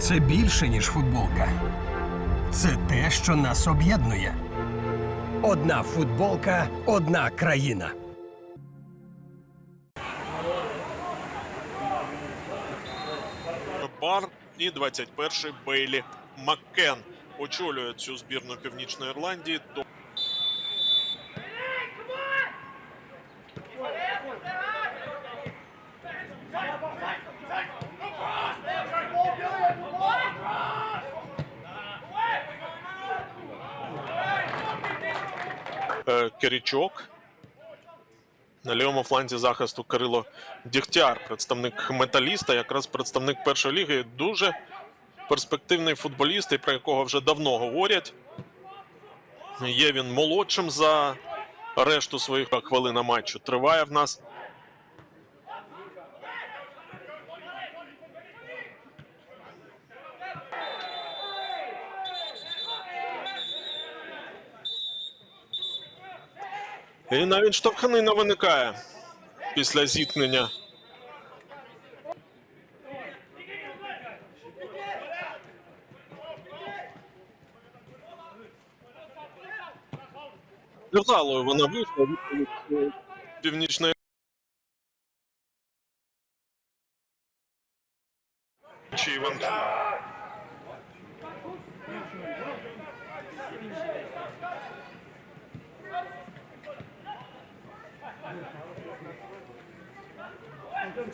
Це більше, ніж футболка. Це те, що нас об'єднує. Одна футболка, одна країна. Бар і 21-й Бейлі Маккен очолює цю збірну Північної Ірландії. Е, На лівому фланзі захисту Кирило Дігтяр, представник металіста, якраз представник першої ліги. Дуже перспективний футболіст, і про якого вже давно говорять. Є він молодшим за решту своїх хвилина матчу. Триває в нас. І навіть штовханина виникає після зіткнення. Невдалою вона вийшла відповідь е, північної.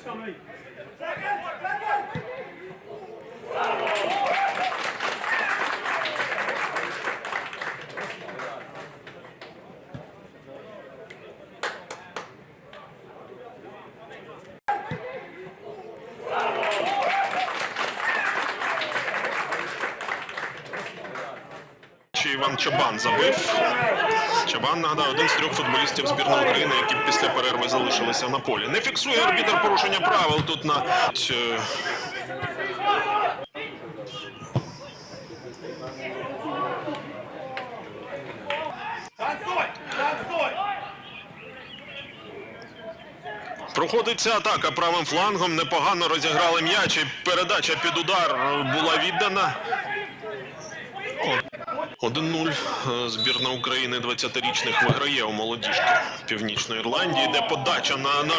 Чи Іван Чи Іван Чабан забив. Чабан нагадаю, один з трьох футболістів збірної України, які після перерви залишилися на полі. Не фіксує арбітр порушення правил тут на е, Проходить ця атака правим флангом. Непогано розіграли м'яч. і Передача під удар була віддана. О, 1-0. Е, Збірна України 20-річних виграє у молодіжки Північної Ірландії, де подача на, на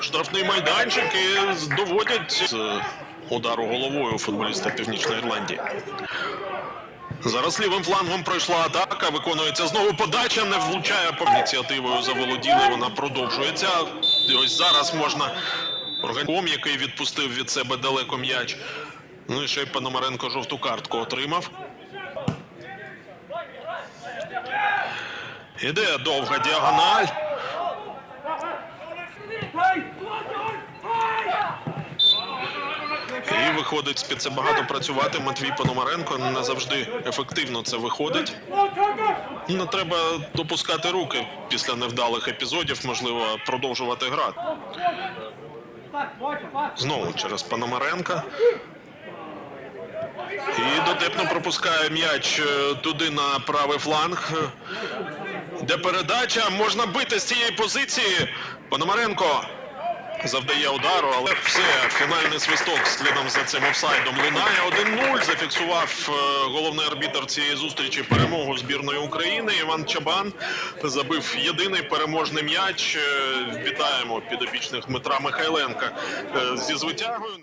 штрафний майданчик і доводять з удару головою футболіста Північної Ірландії. Зараз лівим флангом пройшла атака. Виконується знову подача, не влучає по ініціативою. Заволоділи. Вона продовжується. І ось зараз можна організм, який відпустив від себе далеко м'яч. Ну і ще й Пономаренко жовту картку отримав. Іде довга діагональ. І виходить з-під це багато працювати. Матвій Пономаренко не завжди ефективно це виходить. Не треба допускати руки після невдалих епізодів, можливо, продовжувати грати. Знову через Пономаренка. І дотепно пропускає м'яч е, туди на правий фланг. Де передача можна бити з цієї позиції. Пономаренко завдає удару, але все, фінальний свисток слідом за цим офсайдом лунає. 1-0. Зафіксував е, головний арбітр цієї зустрічі перемогу збірної України. Іван Чабан забив єдиний переможний м'яч. Е, Вітаємо підопічних Дмитра Михайленка е, зі звитягою.